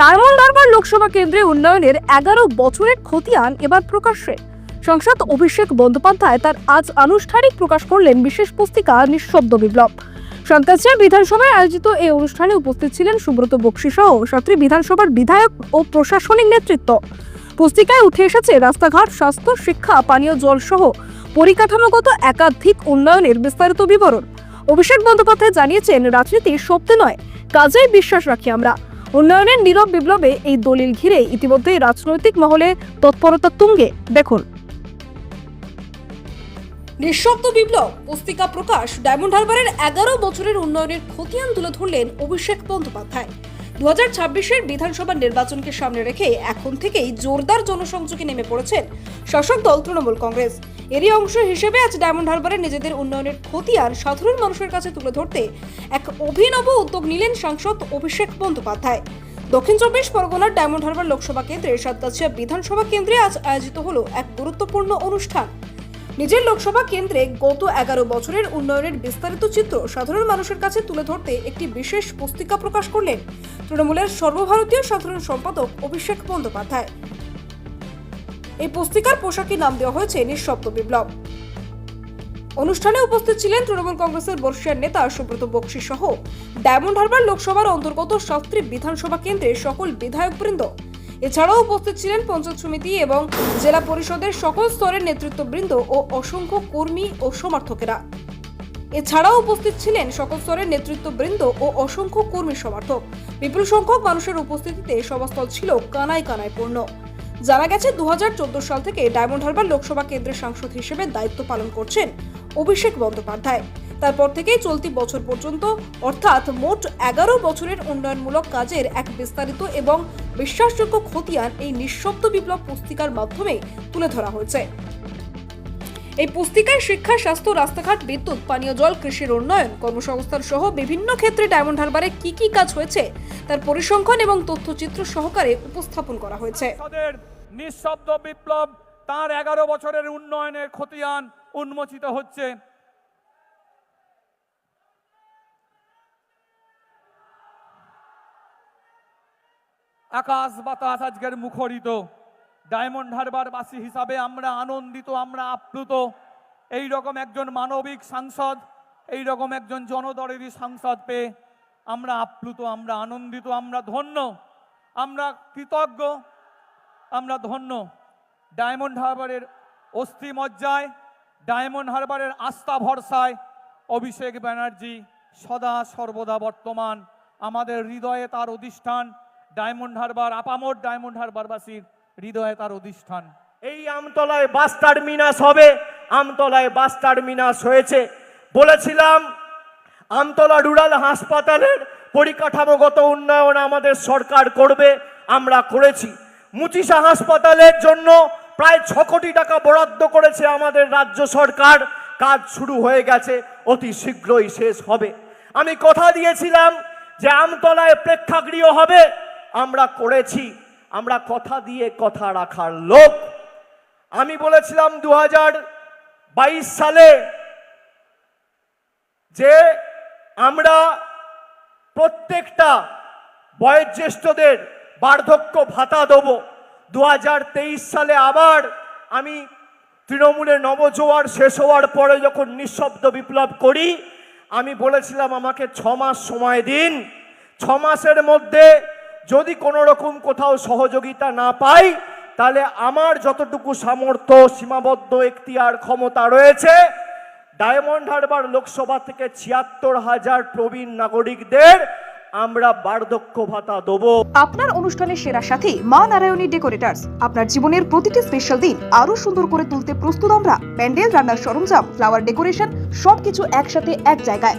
Diamond Harbour Lok Sabha কেন্দ্রে উন্নয়নের এগারো বছরের খতিয়ান এবার প্রকাশ্যে। সংসদ অভিষেক বন্দ্যোপাধ্যায় তার আজ আনুষ্ঠানিক প্রকাশ করলেন বিশেষ পুস্তিকা নিঃশব্দ বিপ্লব। সন্তাসের বিধানসভায় আয়োজিত এই অনুষ্ঠানে উপস্থিত ছিলেন সুব্রত বক্সি সহ সাতটি বিধানসভার বিধায়ক ও প্রশাসনিক নেতৃত্ব। পুস্তিকায় উঠে এসেছে রাস্তাঘাট, স্বাস্থ্য, শিক্ষা, পানীয় জল সহ পরিকাঠামোগত একাধিক উন্নয়নের বিস্তারিত বিবরণ। অভিষেক বন্দ্যোপাধ্যায় জানিয়েছেন, রাজনীতি সত্যি নয়, কাজেই বিশ্বাস রাখি আমরা। উন্নয়নের নীরব বিপ্লবে এই দলিল ঘিরে ইতিমধ্যেই রাজনৈতিক মহলে তৎপরতা তুঙ্গে। দেখুন। নিঃশব্দ বিপ্লব পুস্তিকা প্রকাশ, ডায়মন্ড হারবারের এগারো বছরের উন্নয়নের খতিয়ান তুলে ধরলেন অভিষেক বন্দ্যোপাধ্যায়। দু ছাব্বিশের বিধানসভা নির্বাচনকে সামনে রেখে এখন থেকেই জোরদার জনসংযোগে নেমে পড়েছেন শাসক দল তৃণমূল কংগ্রেস। এরই অংশ হিসেবে আজ ডায়মন্ড হারবারে নিজেদের উন্নয়নের খতিয়ান সাধারণ মানুষের কাছে তুলে ধরতে এক অভিনব উদ্যোগ নিলেন সাংসদ অভিষেক বন্দ্যোপাধ্যায়। দক্ষিণ চব্বিশ পরগনার ডায়মন্ড হারবার লোকসভা কেন্দ্রে সাতগাছিয়া বিধানসভা কেন্দ্রে আজ আয়োজিত হলো এক গুরুত্বপূর্ণ অনুষ্ঠান। নিজের লোকসভা কেন্দ্রে গত এগারো বছরের উন্নয়নের বিস্তারিত চিত্র সাধারণ মানুষের কাছে তুলে ধরতে একটি বিশেষ পুস্তিকা প্রকাশ করলেন তৃণমূলের সর্বভারতীয় সাধারণ সম্পাদক অভিষেক বন্দ্যোপাধ্যায়। এই পুস্তিকার পোশাকে নাম দেওয়া হয়েছে নিঃশব্দ বিপ্লব। অনুষ্ঠানে উপস্থিত ছিলেন তৃণমূল কংগ্রেসের বর্ষিয়ার নেতা সুব্রত বক্সি সহ ডায়মন্ড হারবার লোকসভার অন্তর্গত সাতটি বিধানসভা কেন্দ্রের সকল বিধায়কবৃন্দ এছাড়াও উপস্থিত ছিলেন পঞ্চায়েত সমিতি এবং জেলা পরিষদের সকল স্তরের নেতৃত্ববৃন্দ ও অসংখ্য কর্মী ও সমর্থকেরা। এছাড়াও উপস্থিত ছিলেন সকল স্তরের নেতৃত্ববৃন্দ ও অসংখ্য কর্মী সমর্থক। বিপুল সংখ্যক মানুষের উপস্থিতিতে সভাস্থল ছিল কানায় কানায় পূর্ণ। জানা গেছে, দুহাজার চোদ্দ সাল থেকে ডায়মন্ড হারবার লোকসভা কেন্দ্রের সাংসদ হিসেবে দায়িত্ব পালন করছেন অভিষেক বন্দ্যোপাধ্যায়। তারপর থেকেই চলতি বছর পর্যন্ত, অর্থাৎ মোট এগারো বছরের উন্নয়নমূলক কাজের এক বিস্তারিত এবং বিশ্বাসযোগ্য খতিয়ান এই নিঃশব্দ বিপ্লব পুস্তিকার মাধ্যমে তুলে ধরা হয়েছে। এই পুস্তিকায় শিক্ষা, স্বাস্থ্য, রাস্তাঘাট, বিদ্যুৎ, পানীয় জল, কৃষির উন্নয়ন, কর্মসংস্থান সহ বিভিন্ন ক্ষেত্রে ডায়মন্ড হারবারে কি কি কাজ হয়েছে তার পরিসংখ্যান এবং তথ্যচিত্র সহকারে উপস্থাপন করা হয়েছে। নিঃশব্দ বিপ্লব তার এগারো বছরের উন্নয়নের খতিয়ান উন্মোচিত হচ্ছে। আকাশ বাতাস আজকের মুখরিত। ডায়মন্ড হারবার বাসী হিসাবে আমরা আনন্দিত, আমরা আপ্লুত। এই রকম একজন মানবিক সাংসদ, এই রকম একজন জনদরেরই সাংসদ পেয়ে আমরা আপ্লুত, আমরা আনন্দিত, আমরা ধন্য, আমরা কৃতজ্ঞ, আমরা ধন্য। ডায়মন্ড হারবারের অস্থি মজ্জায়, ডায়মন্ড হারবারের আস্থা ভরসায় অভিষেক ব্যানার্জি সদা সর্বদা বর্তমান। আমাদের হৃদয়ে তার অধিষ্ঠান ডায়মন্ড হারবার, আপামর ডায়মন্ড হারবারবাসীর হৃদয়ে তার অধিষ্ঠান। এই আমতলায় বাস টার্মিনাস হবে, আমতলায় বাস টার্মিনাস হয়েছে। বলেছিলাম, আমতলা রুরাল হাসপাতালের পরিকাঠামোগত উন্নয়ন আমাদের সরকার করবে, আমরা করেছি। মুচিসা হাসপাতালের জন্য প্রায় ছ কোটি টাকা বরাদ্দ করেছে আমাদের রাজ্য সরকার। কাজ শুরু হয়ে গেছে, অতি শীঘ্রই শেষ হবে। আমি কথা দিয়েছিলাম যে আমতলায় প্রেক্ষাগৃহ হবে, আমরা করেছি। আমরা কথা দিয়ে কথা রাখার লোক। আমি বলেছিলাম দু বাইশ সালে যে আমরা প্রত্যেকটা বয়োজ্যেষ্ঠদের বার্ধক্য ভাতা দেব। দু সালে আবার আমি তৃণমূলের নবজোয়ার শেষ হওয়ার পরে যখন নিঃশব্দ বিপ্লব করি, আমি বলেছিলাম আমাকে ছ মাস সময় দিন। ছ মাসের মধ্যে যদি কোনো রকম কোথাও সহযোগিতা না পাই, তাহলে আমার যতটুকু সামর্থ্য, সীমাবদ্ধ এখতিয়ার ক্ষমতা রয়েছে, ডায়মন্ড হারবার লোকসভা থেকে ছিয়াত্তর হাজার প্রবীণ নাগরিকদের আমরা বার্ধক্য ভাতা দেবো। আপনার অনুষ্ঠানের সেরা সাথী মা নারায়ণী ডেকোরেটার্স। আপনার জীবনের প্রতিটি স্পেশাল দিন আরও সুন্দর করে তুলতে প্রস্তুত আমরা। প্যান্ডেল, রান্নার সরঞ্জাম ফ্লাওয়ার ডেকোরেশন সবকিছু একসাথে এক জায়গায়।